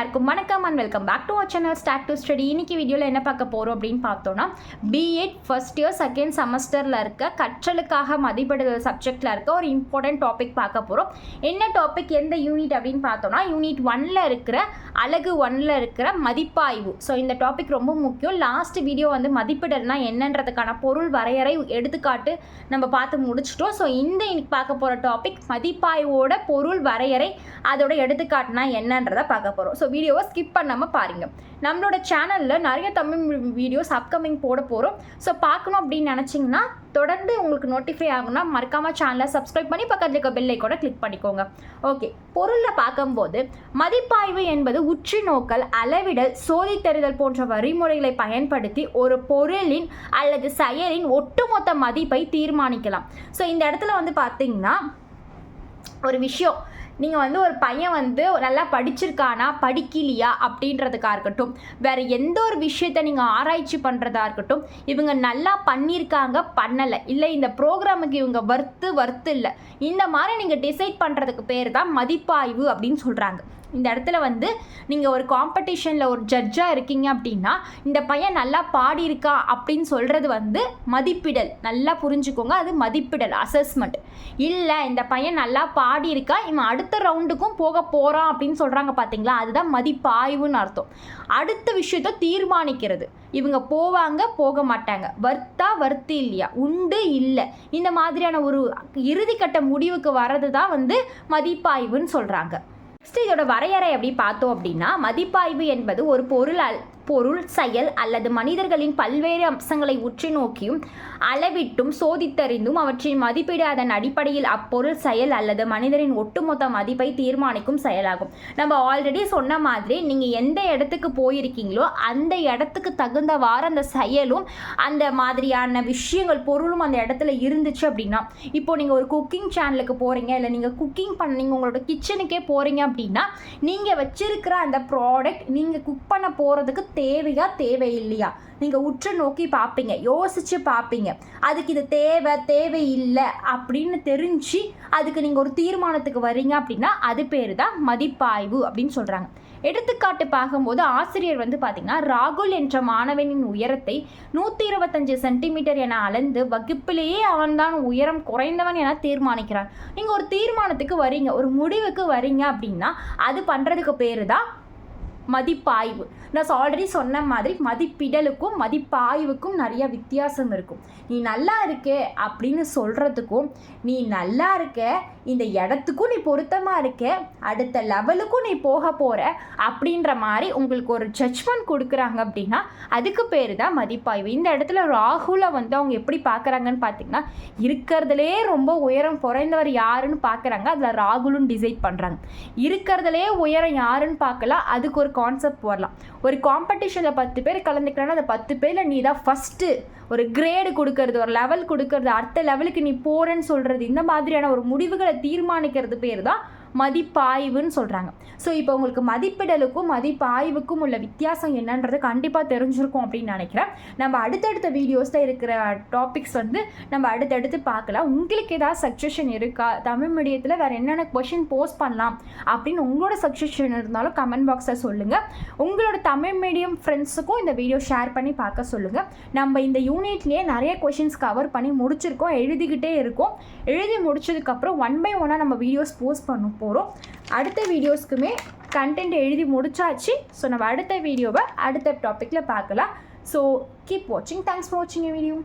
எல்லாருக்கும் வணக்கம் and welcome back to our channel stack to study இன்னைக்கு வீடியோவில் என்ன பார்க்க போகிறோம் அப்படின்னு பார்த்தோன்னா பிஎட் ஃபர்ஸ்ட் இயர் செகண்ட் செமஸ்டரில் இருக்க கற்றலுக்காக மதிப்பிடுதல் சப்ஜெக்டில் இருக்க ஒரு இம்பார்ட்டன்ட் டாபிக் பார்க்க போகிறோம் என்ன டாபிக் எந்த யூனிட் அப்படின்னு பார்த்தோம்னா யூனிட் ஒன்ல இருக்கிற அழகு ஒனில் இருக்கிற மதிப்பாய்வு. ஸோ இந்த டாபிக் ரொம்ப முக்கியம். லாஸ்ட் வீடியோ வந்து மதிப்பிடல்னா என்னன்றதுக்கான பொருள் வரையறை எடுத்துக்காட்டு நம்ம பார்த்து முடிச்சிட்டோம். ஸோ இந்த இன்னைக்கு பார்க்க போகிற டாபிக் மதிப்பாய்வோட பொருள் வரையறை அதோட எடுத்துக்காட்டுனா என்னன்றதை பார்க்க போகிறோம் ஸோ வீடியோவை ஸ்கிப் பண்ணாமல் பாருங்க. நம்மளோட சேனலில் நிறைய தமிழ் வீடியோஸ் அப்கமிங் போட போகிறோம் ஸோ பார்க்கணும் அப்படின்னு நினச்சிங்கன்னா தொடர்ந்து உங்களுக்கு நோட்டிஃபை ஆகும்னா மறக்காமல் சேனலை சப்ஸ்கிரைப் பண்ணி பக்கத்தில் இருக்க பெல்லை கூட கிளிக் பண்ணிக்கோங்க. ஓகே பொருளில் பார்க்கும்போது மதிப்பாய்வு என்பது உற்று நோக்கல் அளவிடல் சோதித்தறிதல் போன்ற வழிமுறைகளை பயன்படுத்தி ஒரு பொருளின் அல்லது செயலின் ஒட்டுமொத்த மதிப்பை தீர்மானிக்கலாம். ஸோ இந்த இடத்துல வந்து பார்த்திங்கன்னா ஒரு விஷயம். நீங்கள் வந்து ஒரு பையன் வந்து நல்லா படிச்சிருக்கானா படிக்கலையா அப்படின்றதுக்காக இருக்கட்டும் வேறு எந்த ஒரு விஷயத்தை நீங்கள் ஆராய்ச்சி பண்ணுறதா இருக்கட்டும் இவங்க நல்லா பண்ணியிருக்காங்க பண்ணலை. இல்லை இந்த ப்ரோக்ராமுக்கு இவங்க வர்த்து வர்த்து இல்லை. இந்த மாதிரி நீங்கள் டிசைட் பண்ணுறதுக்கு பேர் தான் மதிப்பாய்வு அப்படின்னு சொல்கிறாங்க இந்த இடத்துல வந்து நீங்கள் ஒரு காம்படிஷனில் ஒரு ஜட்ஜாக இருக்கீங்க அப்படின்னா இந்த பையன் நல்லா பாடியிருக்கா அப்படின்னு சொல்கிறது வந்து மதிப்பிடல். நல்லா புரிஞ்சுக்கோங்க அது மதிப்பிடல் அசஸ்மெண்ட் இல்லை இந்த பையன் நல்லா பாடியிருக்கா இவன் அடுத்த ரவுண்டுக்கும் போக போகிறான் அப்படின்னு சொல்கிறாங்க பார்த்தீங்களா அதுதான் மதிப்பாய்வுன்னு அர்த்தம். அடுத்த விஷயத்த தீர்மானிக்கிறது. இவங்க போவாங்க போக மாட்டாங்க. வர்த்தா வர்த்து இல்லையா? உண்டு இல்லை. இந்த மாதிரியான ஒரு இறுதிக்கட்ட முடிவுக்கு வர்றது தான் வந்து மதிப்பாய்வுன்னு சொல்கிறாங்க நெக்ஸ்ட் இதோட வரையறை எப்படி பார்த்தோம் அப்படின்னா மதிப்பாய்வு என்பது ஒரு பொருள் அல் பொருள் செயல் அல்லது மனிதர்களின் பல்வேறு அம்சங்களை உற்று நோக்கியும் அளவிட்டும் சோதித்தறிந்தும் அவற்றின் மதிப்பீடு அதன் அடிப்படையில் அப்பொருள் செயல் அல்லது மனிதரின் ஒட்டுமொத்த மதிப்பை தீர்மானிக்கும் செயலாகும். நம்ம ஆல்ரெடி சொன்ன மாதிரி நீங்கள் எந்த இடத்துக்கு போயிருக்கீங்களோ அந்த இடத்துக்கு தகுந்தவாறு அந்த செயலும் அந்த மாதிரியான விஷயங்கள் பொருளும் அந்த இடத்துல இருந்துச்சு அப்படின்னா இப்போ நீங்கள் ஒரு குக்கிங் சேனலுக்கு போகிறீங்க இல்லை நீங்கள் குக்கிங் பண்ணீங்க உங்களோட கிச்சனுக்கே போகிறீங்க அப்படின்னா நீங்கள் வச்சிருக்கிற அந்த ப்ராடக்ட் நீங்கள் குக் பண்ண போகிறதுக்கு தேவையா தேவையில்லையா? நீங்கள் உற்று நோக்கி பார்ப்பீங்க யோசித்து பார்ப்பீங்க அதுக்கு இது தேவை தேவையில்லை அப்படின்னு தெரிஞ்சு அதுக்கு நீங்கள் ஒரு தீர்மானத்துக்கு வரீங்க அப்படின்னா அது பேர் தான் மதிப்பாய்வு அப்படின்னு சொல்கிறாங்க எடுத்துக்காட்டு பார்க்கும்போது ஆசிரியர் வந்து பார்த்திங்கன்னா ராகுல் என்ற மாணவனின் உயரத்தை நூற்றி இருபத்தஞ்சு சென்டிமீட்டர் என அளந்து வகுப்பிலேயே அவன்தான் உயரம் குறைந்தவன் என தீர்மானிக்கிறான் நீங்கள் ஒரு தீர்மானத்துக்கு வரீங்க ஒரு முடிவுக்கு வரீங்க அப்படின்னா அது பண்ணுறதுக்கு பேர் தான் மதிப்பாய்வு. நான் ஆல்ரெடி சொன்ன மாதிரி மதிப்பிடலுக்கும் மதிப்பாய்வுக்கும் நிறைய வித்தியாசம் இருக்கும். நீ நல்லா இருக்கே அப்படின்னு சொல்கிறதுக்கும் நீ நல்லா இருக்க இந்த இடத்துக்கும் நீ பொருத்தமாக இருக்க அடுத்த லெவலுக்கும் நீ போக போகிற அப்படின்ற மாதிரி உங்களுக்கு ஒரு ஜட்ஜ்மெண்ட் கொடுக்குறாங்க அப்படின்னா அதுக்கு பேர் தான் மதிப்பாய்வு. இந்த இடத்துல ராகுலை வந்து அவங்க எப்படி பார்க்குறாங்கன்னு பார்த்தீங்கன்னா இருக்கிறதுலே ரொம்ப உயரம் குறைந்தவர் யாருன்னு பார்க்குறாங்க. அதில் ராகுலும் டிசைட் பண்ணுறாங்க இருக்கிறதுலே உயரம் யாருன்னு பார்க்கலாம் அதுக்கு ஒரு கான்செப்ட் வரலாம். ஒரு காம்படிஷனில் பத்து பேர் கலந்துக்கிறேன்னா அந்த பத்து பேரில் நீ தான் ஃபஸ்ட்டு ஒரு கிரேடு கொடுக்கறது ஒரு லெவல் கொடுக்கறது அடுத்த லெவலுக்கு நீ போகிறேன்னு சொல்கிறது இந்த மாதிரியான ஒரு முடிவுகளை தீர்மானிக்கிறது பேர் தான் மதிப்பாய்வுன்னு சொல்கிறாங்க ஸோ இப்போ உங்களுக்கு மதிப்பிடலுக்கும் மதிப்பாய்வுக்கும் உள்ள வித்தியாசம் என்னன்றது கண்டிப்பாக தெரிஞ்சிருக்கும் அப்படின்னு நினைக்கிறேன். நம்ம அடுத்தடுத்த வீடியோஸில் இருக்கிற டாபிக்ஸ் வந்து நம்ம அடுத்தடுத்து பார்க்கலாம். உங்களுக்கு ஏதாவது சக்ஸஷன் இருக்கா? தமிழ் மீடியத்தில் வேறு என்னென்ன கொஷின் போஸ்ட் பண்ணலாம் அப்படின்னு உங்களோட சக்ஸஷன் இருந்தாலும் கமெண்ட் பாக்ஸில் சொல்லுங்கள் உங்களோட தமிழ் மீடியம் ஃப்ரெண்ட்ஸுக்கும் இந்த வீடியோ ஷேர் பண்ணி பார்க்க சொல்லுங்கள் நம்ம இந்த யூனிட்லேயே நிறைய கொஷின்ஸ் கவர் பண்ணி முடிச்சிருக்கோம் எழுதிக்கிட்டே இருக்கோம். எழுதி முடிச்சதுக்கப்புறம் ஒன் பை ஒன்னாக நம்ம வீடியோஸ் போஸ்ட் பண்ணும். போகிறோம் அடுத்த வீடியோஸ்க்குமே கண்டென்ட் எழுதி முடிச்சாச்சு. ஸோ நம்ம அடுத்த வீடியோவை அடுத்த டாப்பிக்கில் பார்க்கலாம். ஸோ கீப் வாட்சிங் தேங்க்ஸ் ஃபார் வாட்சிங் வீடியோ